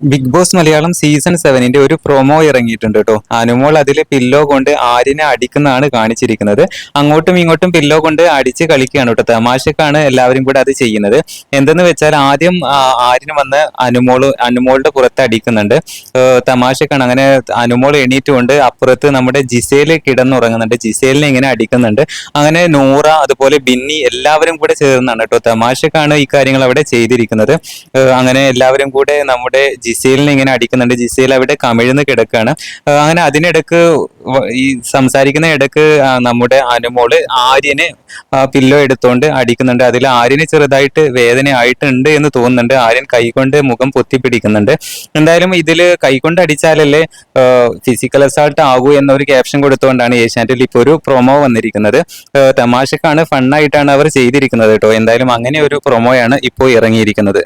Big boss Malayalam season സെവനിന്റെ ഒരു promo ഇറങ്ങിയിട്ടുണ്ട് കേട്ടോ. അനുമോൾ അതിൽ പില്ലോ കൊണ്ട് ആര്യനെ അടിക്കുന്നതാണ് കാണിച്ചിരിക്കുന്നത്. അങ്ങോട്ടും ഇങ്ങോട്ടും പില്ലോ കൊണ്ട് അടിച്ച് കളിക്കുകയാണ് കേട്ടോ തമാശക്കാണ് എല്ലാവരും കൂടെ അത് ചെയ്യുന്നത്. എന്തെന്ന് വെച്ചാൽ ആദ്യം ആര്യന് വന്ന് അനുമോൾ അനുമോളുടെ പുറത്ത് അടിക്കുന്നുണ്ട്. തമാശക്കാണ്. അങ്ങനെ അനുമോൾ എണീറ്റുകൊണ്ട് അപ്പുറത്ത് നമ്മുടെ ജിസേൽ കിടന്നുറങ്ങുന്നുണ്ട്. ജിസേലിനെ ഇങ്ങനെ അടിക്കുന്നുണ്ട്. അങ്ങനെ നൂറ അതുപോലെ ബിന്നി എല്ലാവരും കൂടെ ചേർന്നാണ് കേട്ടോ തമാശക്കാണ് ഈ കാര്യങ്ങൾ അവിടെ ചെയ്തിരിക്കുന്നത്. അങ്ങനെ എല്ലാവരും കൂടെ നമ്മുടെ ജിസേലിനെ ഇങ്ങനെ അടിക്കുന്നുണ്ട്. ജിസേൽ അവിടെ കമിഴ്ന്ന് കിടക്കുകയാണ് അങ്ങനെ അതിനിടക്ക് ഈ സംസാരിക്കുന്ന ഇടയ്ക്ക് നമ്മുടെ അനുമോൾ ആര്യനെ പില്ലോ എടുത്തുകൊണ്ട് അടിക്കുന്നുണ്ട്. അതിൽ ആര്യന് ചെറുതായിട്ട് വേദന ആയിട്ടുണ്ട് എന്ന് തോന്നുന്നുണ്ട്. ആര്യൻ കൈകൊണ്ട് മുഖം പൊത്തി പിടിക്കുന്നുണ്ട് എന്തായാലും ഇതിൽ കൈകൊണ്ട് അടിച്ചാലല്ലേ ഫിസിക്കൽ അസാൾട്ട് ആകൂ എന്നൊരു ക്യാപ്ഷൻ കൊടുത്തുകൊണ്ടാണ് ഏഷ്യാനെറ്റിൽ ഇപ്പോൾ ഒരു പ്രൊമോ വന്നിരിക്കുന്നത്. തമാശക്കാണ് ഫണ്ണായിട്ടാണ് അവർ ചെയ്തിരിക്കുന്നത് കേട്ടോ. എന്തായാലും അങ്ങനെ ഒരു പ്രൊമോയാണ് ഇപ്പോൾ ഇറങ്ങിയിരിക്കുന്നത്.